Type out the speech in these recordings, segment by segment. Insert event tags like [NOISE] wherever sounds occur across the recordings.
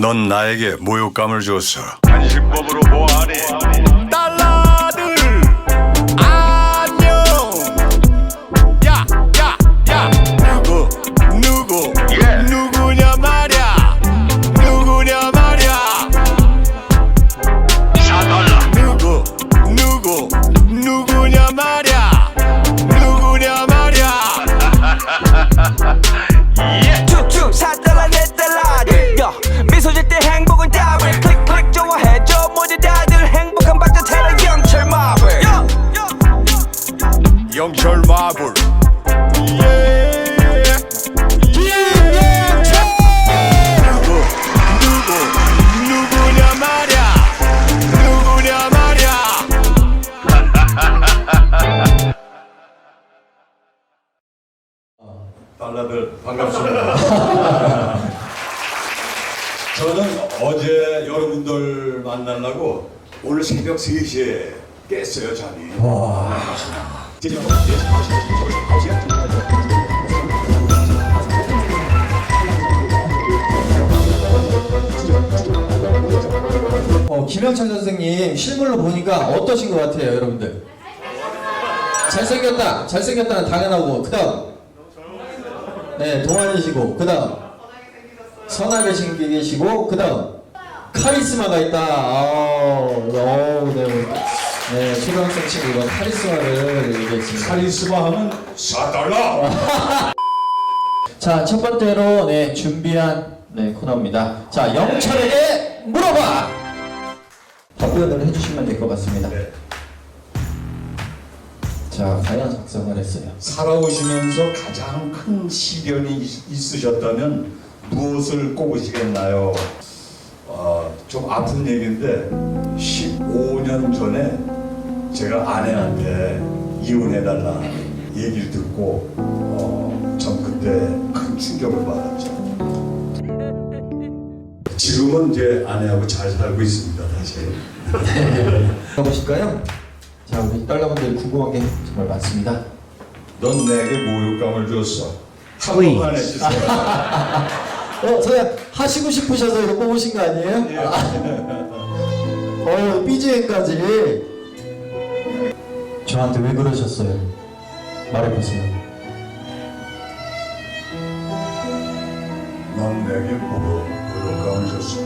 넌 나에게 모욕감을 줬어. 간식법으로 뭐하니? 달라 달라들 반갑습니다. [LAUGHS] 저는 어제 여러분들 만나려고 오늘 새벽 3시에 깼어요 잠이. 어, 김영철 선생님 실물로 보니까 어떠신 것 같아요, 여러분들? 잘생겼다, 잘생겼다는 당연하고 그다음 네 동안이시고 그다음 선하게 생기시고 그다음 카리스마가 있다. 아우, 어우, 네, 네 초등학생 친구가 카리스마를 얘기했습니다. 카리스마 하면 4달러. [LAUGHS] 자, 첫 번째로 네, 준비한 네, 코너입니다. 자, 영철에게 물어봐. 답변을 해주시면 될 것 같습니다. 네. 자, 과연 작성을 했어요. 살아오시면서 가장 큰 시련이 있- 있으셨다면 무엇을 꼽으시겠나요? 어, 좀 아픈 얘기인데 15년 전에 제가 아내한테 이혼해달라 얘기를 듣고 어, 전 그때 큰 충격을 받았죠. 지금은 이제 아내하고 잘 살고 있습니다, 다시. [LAUGHS] 가보실까요? 자, 우리 딸라분들 궁금한 게 정말 많습니다. 넌 내게 모욕감을 줬어. 한 번만 해주세요. [LAUGHS] 어, 선생님 하시고 싶으셔서 이거 뽑으신 거 아니에요? [LAUGHS] 어, BGM까지. 저한테 왜 그러셨어요? 말해보세요. 넌 내게 모욕, 모욕감을 줬어.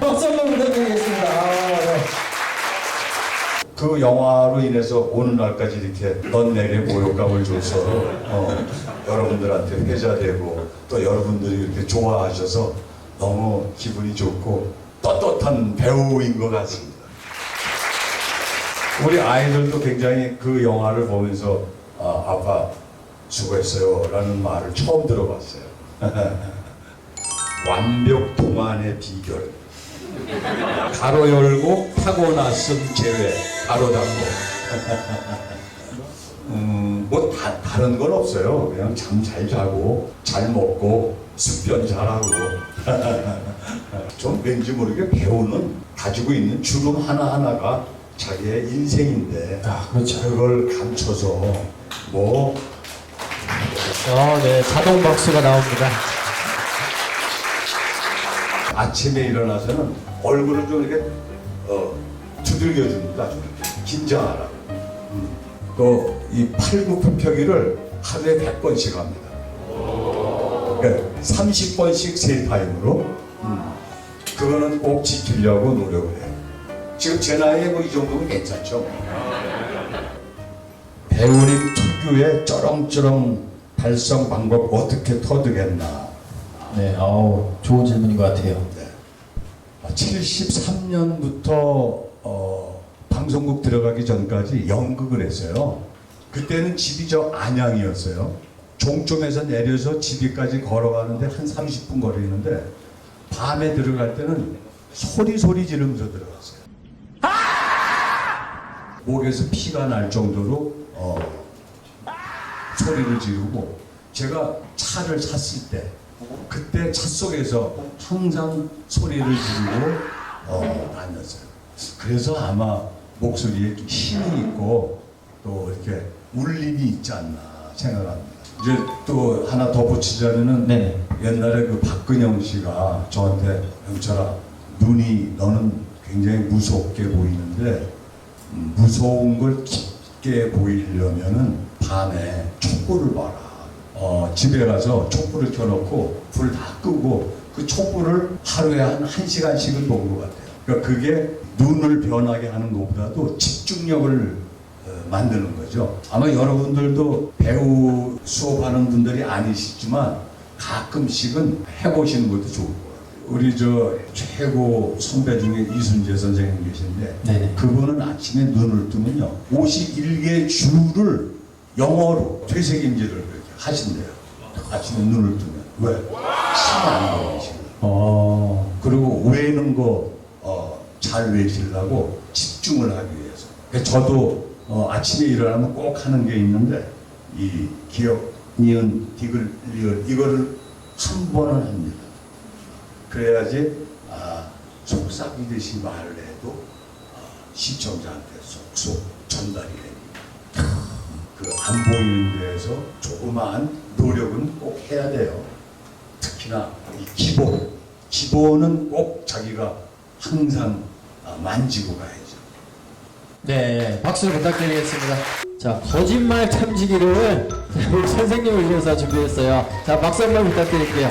박수 한번 부탁드리겠습니다. 아, 네. 그 영화로 인해서 오늘날까지 이렇게 넌 내게 모욕감을 줘서 어, 여러분들한테 회자되고 또 여러분들이 이렇게 좋아하셔서 너무 기분이 좋고 떳떳한 배우인 것 같습니다. 우리 아이들도 굉장히 그 영화를 보면서 아, 아빠 수고했어요 라는 말을 처음 들어봤어요. [LAUGHS] 완벽 동안의 비결. 가로 열고 타고났음 제외 가로 닫고 음, 뭐 다, 다른 건 없어요 그냥 잠 잘 자고 잘 먹고 습변 잘하고 [LAUGHS] 좀 왠지 모르게 배우는 가지고 있는 주름 하나하나가 자기의 인생인데 아, 그렇죠. 그걸 감춰서 뭐 어, 네. 자동 박수가 나옵니다. 아침에 일어나서는 얼굴을 좀 이렇게 어, 두들겨. 좀 이렇게 긴장하라고. 음. 또이 팔굽혀펴기를 하루에 100번씩 합니다. 그러니까 30번씩 세 타임으로. 음. 그거는 꼭 지키려고 노력을 해요. 지금 제 나이에 뭐 이 정도면 괜찮죠. 배우님 특유의 쩌렁쩌렁 발성 방법 어떻게 터득했나. 네, 아우, 좋은 질문인 것 같아요. 73년부터 어, 방송국 들어가기 전까지 연극을 했어요. 그때는 집이 저 안양이었어요. 종점에서 내려서 집이까지 걸어가는데 한 30분 거리는데 밤에 들어갈 때는 소리 소리 지르면서 들어갔어요. 목에서 피가 날 정도로 어, 소리를 지르고 제가 차를 샀을 때 그때 차 속에서 항상 소리를 지르고 어, 다녔어요. 그래서 아마 목소리에 좀 힘이 있고 또 이렇게 울림이 있지 않나 생각합니다. 이제 또 하나 덧붙이자면은 네네. 옛날에 그 박근영 씨가 저한테 영철아 눈이 너는 굉장히 무섭게 보이는데 음, 무서운 걸 깊게 보이려면은 밤에 촛불을 봐라. 어, 집에 가서 촛불을 켜놓고 불 다 끄고 그 촛불을 하루에 한 1시간씩은 본 것 같아요. 그러니까 그게 눈을 변하게 하는 것보다도 집중력을 어, 만드는 거죠. 아마 여러분들도 배우 수업하는 분들이 아니시지만 가끔씩은 해보시는 것도 좋을 것 같아요. 우리 저 최고 선배 중에 이순재 선생님 계신데 네네. 그분은 아침에 눈을 뜨면요 51개 주를 영어로 되새김질을 하신대요. 아침에 눈을 뜨면 왜? 침안 걸리시고 어. 그리고 외는 거 잘 외치려고 집중을 하기 위해서. 저도 어, 아침에 일어나면 꼭 하는 게 있는데 이 기억, 니은, 디귿, 리을 이거를 한 번은 합니다. 그래야지 아, 속삭이듯이 말을 해도 아, 시청자한테 쏙쏙 전달이 됩니다. 그 안 보이는 데에서 조그마한 노력은 꼭 해야 돼요. 특히나 이 기본, 기본은 꼭 자기가 항상 아, 만지고 가야죠. 네, 박수 부탁드리겠습니다. 자, 거짓말 탐지기를 [LAUGHS] 우리 선생님을 위해서 준비했어요. 자, 박수 한 번 부탁드릴게요.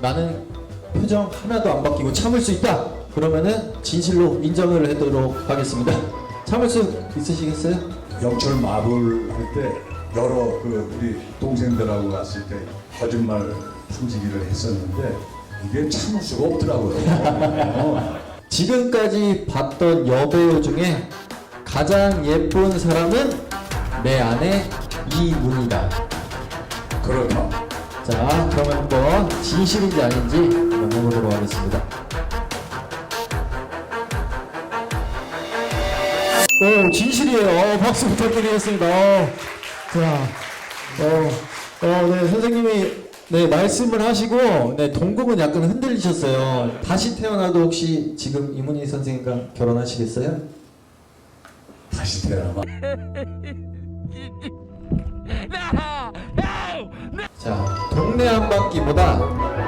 나는 표정 하나도 안 바뀌고 참을 수 있다. 그러면은 진실로 인정을 해도록 하겠습니다. 참을 수 있으시겠어요? 영철 마블 할 때 여러 그 우리 동생들하고 갔을 때 거짓말 탐지기를 했었는데 이게 참을 수가 없더라고요. 어. 지금까지 봤던 여배우 중에 가장 예쁜 사람은 내 안에 이문이다. 그렇다. 자, 그러면 한번 진실인지 아닌지 한번 해보도록 하겠습니다. 오, 진실이에요. 어, 박수 부탁드리겠습니다. 어, 자, 어, 어, 네, 선생님이 네, 말씀을 하시고, 네, 동공은 약간 흔들리셨어요. 다시 태어나도 혹시 지금 이문희 선생님과 결혼하시겠어요? 다시 태어나면 자, 동네 한 바퀴보다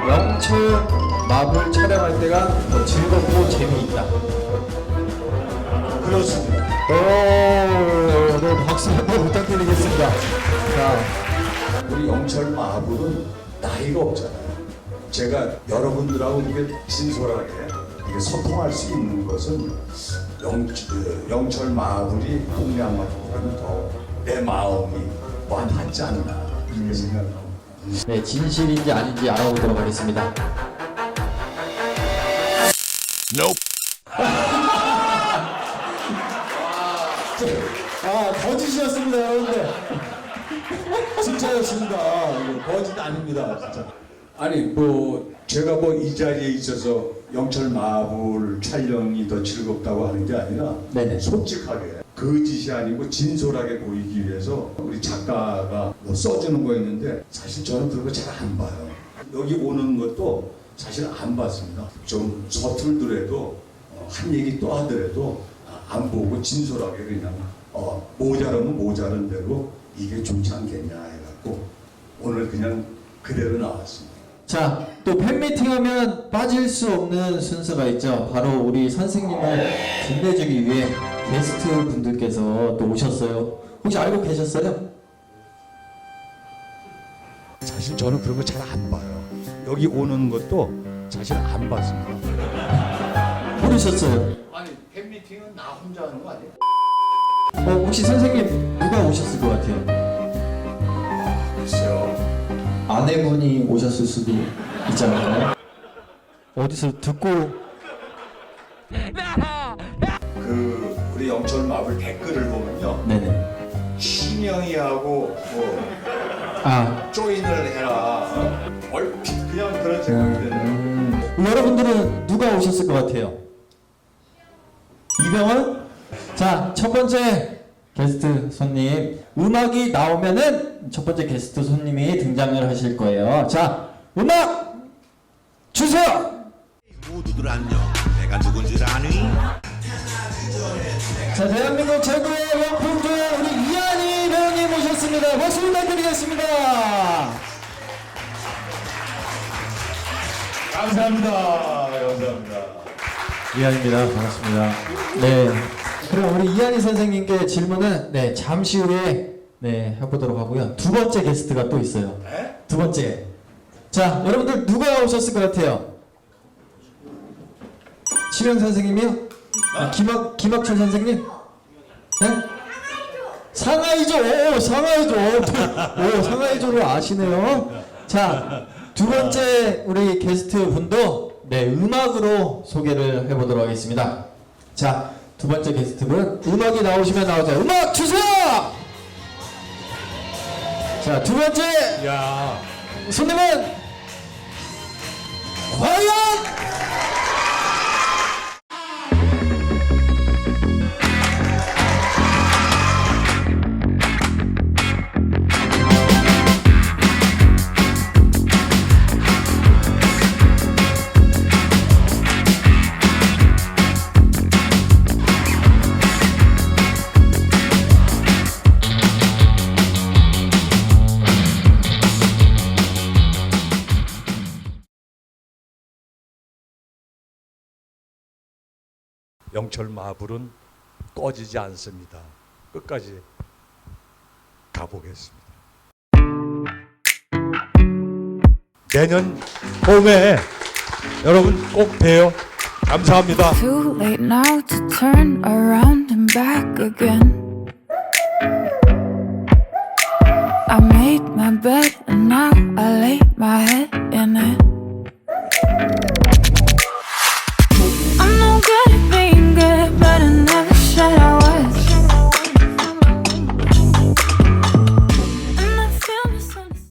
영철 마블 촬영할 때가 더 즐겁고 재미있다. 그렇습니다. 오, 네, 박수 한번 부탁드리겠습니다. 자, 우리 영철 마블은 나이가 없잖아요. 제가 여러분들하고 이게 진솔하게 이게 소통할 수 있는 것은 영, 그 영철 마블이 동네 한 바퀴보다는 더내 마음이 와 닿지 않나 이렇게 생각합니다. 네, 진실인지 아닌지 알아보도록 하겠습니다. 아, 진짜였습니다. 이거 거짓 아닙니다, 진짜. 아니 뭐 제가 뭐 이 자리에 있어서 영철 마블 촬영이 더 즐겁다고 하는 게 아니라 네네. 솔직하게 거짓이 아니고 진솔하게 보이기 위해서 우리 작가가 뭐 써주는 거 있는데 사실 저는 그런 거 잘 안 봐요. 여기 오는 것도 사실 안 봤습니다. 좀 서툴더라도 어, 한 얘기 또 하더라도 아, 안 보고 진솔하게 그냥 어, 모자라면 모자란 대로 이게 않겠냐 해갖고 오늘 그냥 그대로 나왔습니다. 자, 또 팬미팅 하면 빠질 수 없는 순서가 있죠. 바로 우리 선생님을 빛내주기 위해 게스트 분들께서 또 오셨어요. 혹시 알고 계셨어요? 사실 저는 그런 거 잘 안 봐요. 여기 오는 것도 사실 안 봤습니다. 모르셨어요? 아니 팬미팅은 나 혼자 하는 거 아니에요? 어, 혹시 선생님 누가 오셨을 것 같아요? 글쎄요. 아내분이 오셨을 수도 있지 않을까요? 어디서 듣고 그 우리 영철 마블 댓글을 보면요. 네네 신영이하고 뭐 아 조인을 해라. 얼핏 그냥 그런 생각이 드네요. 음, 여러분들은 누가 오셨을 것 같아요? 이병헌? 자, 첫 번째 게스트 손님. 음악이 나오면은 첫 번째 게스트 손님이 등장을 하실 거예요. 자, 음악 주세요! 모두들 안녕 내가 누군지 아니? 자, 대한민국 최고의 명품조 우리 이한희 배우님. 반갑습니다. 박수 부탁드리겠습니다. 감사합니다. 감사합니다. 이한입니다. 반갑습니다. 네. 그럼 우리 이한희 선생님께 질문은 네 잠시 후에 네 해보도록 하고요. 두 번째 게스트가 또 있어요. 두 번째. 자 여러분들 누가 오셨을 것 같아요? 심영 선생님이요? 아, 김학 김학철 선생님? 네? 상하이조, 오, 상하이조, 오, 상하이조를 아시네요. 자, 두 번째 우리 게스트 분도 네 음악으로 소개를 해보도록 하겠습니다. 자, 두 번째 게스트 분 음악이 나오시면 나오죠. 음악 주세요. 자, 두 번째 손님은 과연 영철 마블은 꺼지지 않습니다. 끝까지 가보겠습니다. 내년 봄에 여러분 꼭 봬요. 감사합니다. Too late now to turn around and back again. I made my bed and now I lay my head